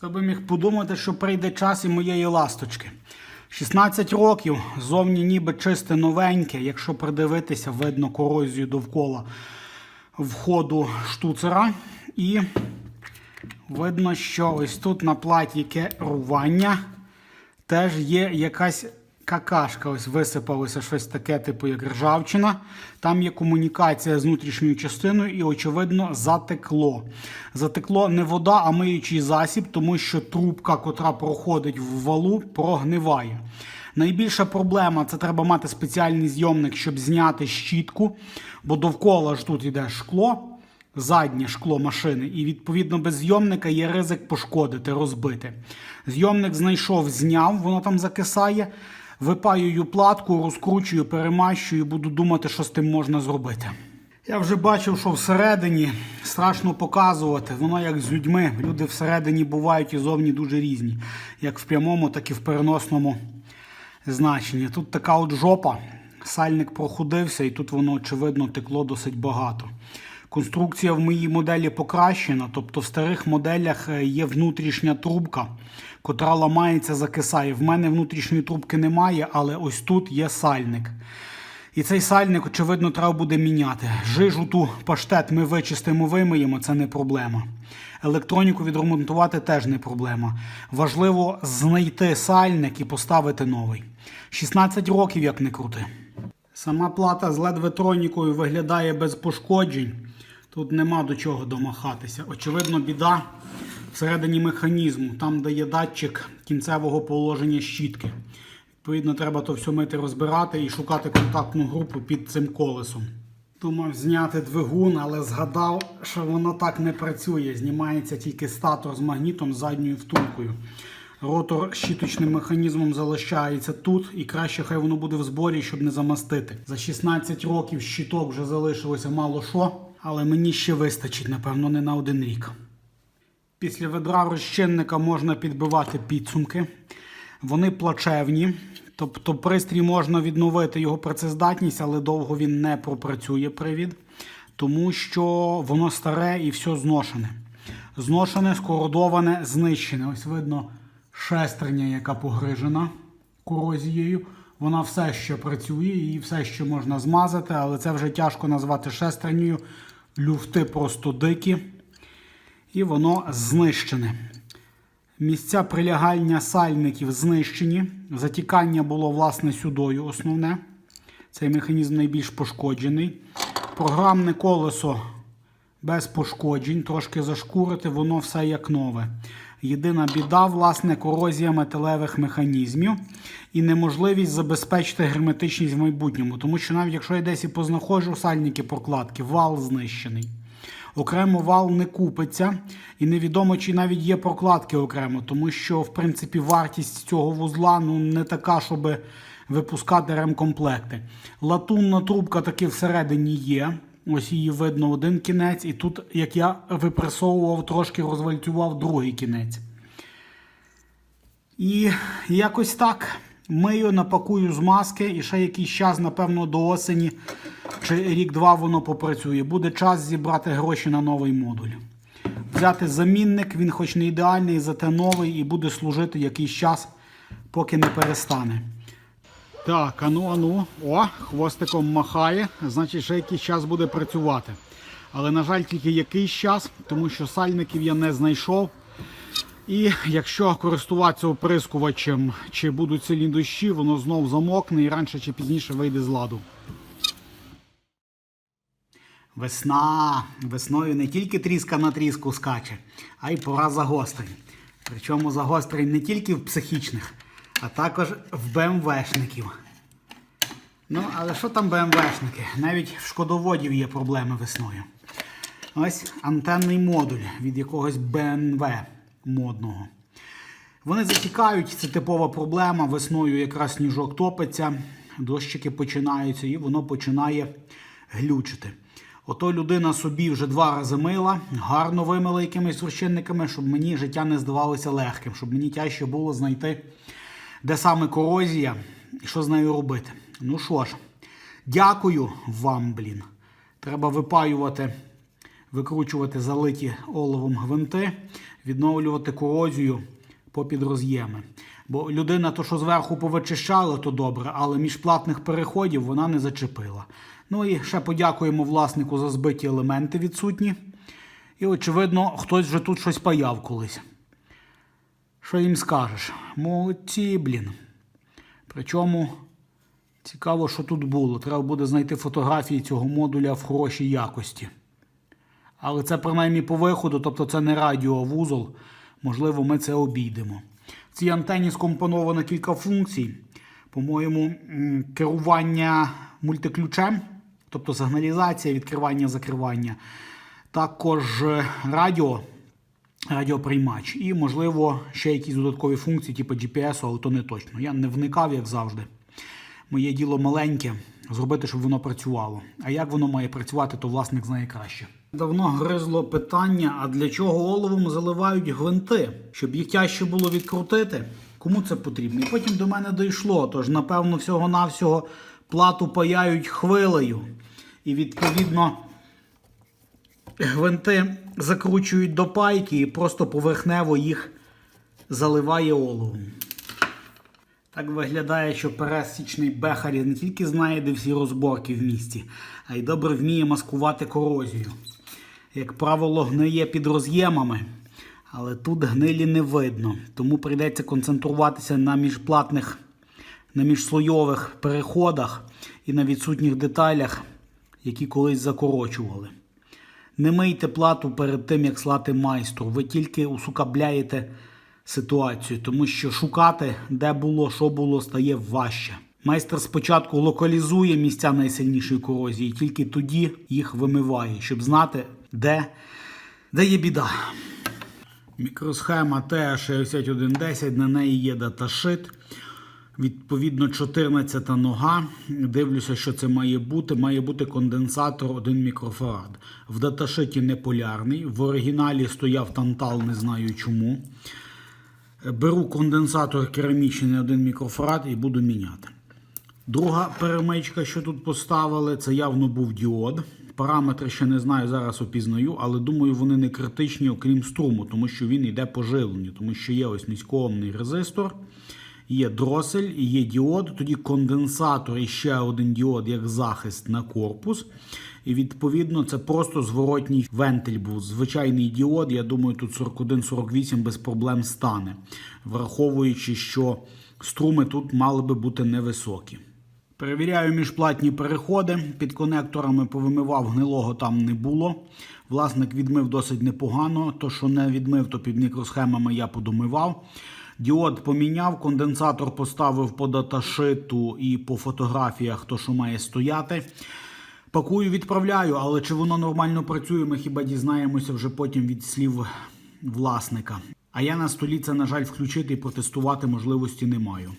Хто би міг подумати, що прийде час і моєї ласточки. 16 років, зовні ніби чисте новеньке. Якщо придивитися, видно корозію довкола входу штуцера. І видно, що ось тут на платі керування теж є якась какашка. Ось висипалося щось таке, типу як ржавчина. Там є комунікація з внутрішньою частиною і, очевидно, затекло. Затекло не вода, а миючий засіб, тому що трубка, котра проходить в валу, прогниває. Найбільша проблема це треба мати спеціальний зйомник, щоб зняти щітку, бо довкола ж тут йде шкло заднє шкло машини, і відповідно без зйомника є ризик пошкодити, розбити. Зйомник знайшов, зняв, воно там закисає. Випаюю платку, розкручую, перемащую, буду думати, що з тим можна зробити. Я вже бачив, що всередині страшно показувати. Воно як з людьми. Люди всередині бувають і зовні дуже різні, як в прямому, так і в переносному значенні. Тут така от жопа. Сальник проходився, і тут воно, очевидно, текло досить багато. Конструкція в моїй моделі покращена, тобто в старих моделях е, є внутрішня трубка, котра ламається, закисає. В мене внутрішньої трубки немає, але ось тут є сальник. І цей сальник, очевидно, треба буде міняти. Жижу ту паштет ми вичистимо, вимиємо, це не проблема. Електроніку відремонтувати теж не проблема. Важливо знайти сальник і поставити новий. 16 років, як не крути. Сама плата з LED-ветронікою виглядає без пошкоджень. Тут нема до чого домахатися. Очевидно, біда всередині механізму, там, де є датчик кінцевого положення щітки. Відповідно, треба то все мити розбирати і шукати контактну групу під цим колесом. Думав зняти двигун, але згадав, що воно так не працює. Знімається тільки статор з магнітом з задньою втулкою. Ротор щіточним механізмом залишається тут, і краще хай воно буде в зборі, щоб не замастити. За 16 років щиток вже залишилося мало що, але мені ще вистачить, напевно, не на один рік. Після ведра розчинника можна підбивати підсумки. Вони плачевні, тобто пристрій можна відновити його працездатність, але довго він не пропрацює привід, тому що воно старе і все зношене. Зношене, скородоване, знищене. Ось видно шестерня, яка погрижена корозією. Вона все ще працює, її все ще можна змазати, але це вже тяжко назвати шестернею. Люфти просто дикі. І воно знищене. Місця прилягання сальників знищені. Затікання було, власне, сюдою основне. Цей механізм найбільш пошкоджений. Програмне колесо без пошкоджень, трошки зашкурити, воно все як нове. Єдина біда, власне, корозія металевих механізмів і неможливість забезпечити герметичність в майбутньому. Тому що навіть якщо я десь і познаходжу сальники прокладки, вал знищений. Окремо вал не купиться, і невідомо, чи навіть є прокладки окремо, тому що, в принципі, вартість цього вузла ну, не така, щоб випускати ремкомплекти. Латунна трубка таки всередині є. Ось її видно один кінець, і тут, як я випресовував, трошки розвальцював другий кінець. І якось так. Мию, напакую з маски і ще якийсь час, напевно, до осені чи рік-два воно попрацює. Буде час зібрати гроші на новий модуль. Взяти замінник, він хоч не ідеальний, зате новий і буде служити якийсь час, поки не перестане. Так, ану, ану. О, хвостиком махає, значить, ще якийсь час буде працювати. Але, на жаль, тільки якийсь час, тому що сальників я не знайшов. І якщо користуватися оприскувачем, чи будуть сильні дощі, воно знов замокне і раніше чи пізніше вийде з ладу. Весна. Весною не тільки тріска на тріску скаче, а й пора загострень. Причому загострень не тільки в психічних, а також в БМВшників. Ну, але що там БМВшники? Навіть в шкодоводів є проблеми весною. Ось антенний модуль від якогось БМВ модного. Вони затікають, це типова проблема. Весною якраз сніжок топиться, дощики починаються і воно починає глючити. Ото людина собі вже два рази мила, гарно вимила якимись розчинниками, щоб мені життя не здавалося легким, щоб мені тяжче було знайти, де саме корозія і що з нею робити. Ну що ж, дякую вам, блін. Треба випаювати, викручувати залиті оловом гвинти. відновлювати корозію попід роз'єми. Бо людина, то що зверху повичищала, то добре, але міжплатних переходів вона не зачепила. Ну і ще подякуємо власнику за збиті елементи відсутні. І, очевидно, хтось вже тут щось паяв колись. Що їм скажеш? Молодці, блін. Причому цікаво, що тут було. Треба буде знайти фотографії цього модуля в хорошій якості. Але це принаймні по виходу, тобто це не радіовузол. Можливо, ми це обійдемо. В цій антені скомпоновано кілька функцій. По-моєму, керування мультиключем, тобто сигналізація, відкривання, закривання. Також е, радіо, радіоприймач. І, можливо, ще якісь додаткові функції, типу GPS, але то не точно. Я не вникав, як завжди. Моє діло маленьке зробити, щоб воно працювало. А як воно має працювати, то власник знає краще. Давно гризло питання: а для чого оловом заливають гвинти? Щоб їх тяжче було відкрутити? Кому це потрібно? І потім до мене дійшло. Тож, напевно, всього-навсього плату паяють хвилею. І відповідно гвинти закручують до пайки і просто поверхнево їх заливає оловом. Так виглядає, що пересічний бехар не тільки знає, де всі розборки в місті, а й добре вміє маскувати корозію. Як правило, гниє під роз'ємами, але тут гнилі не видно, тому прийдеться концентруватися на міжплатних, на міжслойових переходах і на відсутніх деталях, які колись закорочували. Не мийте плату перед тим, як слати майстру. Ви тільки усукабляєте ситуацію, тому що шукати, де було, що було, стає важче. Майстер спочатку локалізує місця найсильнішої корозії, тільки тоді їх вимиває, щоб знати, де, де є біда. Мікросхема Т6110, на неї є даташит. Відповідно, 14 нога. Дивлюся, що це має бути. Має бути конденсатор 1 мікрофарад. В даташиті не полярний. В оригіналі стояв тантал, не знаю чому. Беру конденсатор керамічний 1 мікрофарад і буду міняти. Друга перемичка, що тут поставили, це явно був діод. Параметри ще не знаю, зараз опізнаю, але думаю, вони не критичні, окрім струму, тому що він йде по живленню, тому що є ось низькоомний резистор, є дросель є діод. Тоді конденсатор і ще один діод як захист на корпус. І відповідно це просто зворотній вентиль був. Звичайний діод, я думаю, тут 41-48 без проблем стане, враховуючи, що струми тут мали би бути невисокі. Перевіряю міжплатні переходи. Під конекторами повимивав, гнилого там не було. Власник відмив досить непогано. То, що не відмив, то під мікросхемами я подомивав. Діод поміняв, конденсатор поставив по даташиту і по фотографіях, то, що має стояти. Пакую, відправляю, але чи воно нормально працює, ми хіба дізнаємося вже потім від слів власника. А я на столі це, на жаль, включити і протестувати можливості не маю.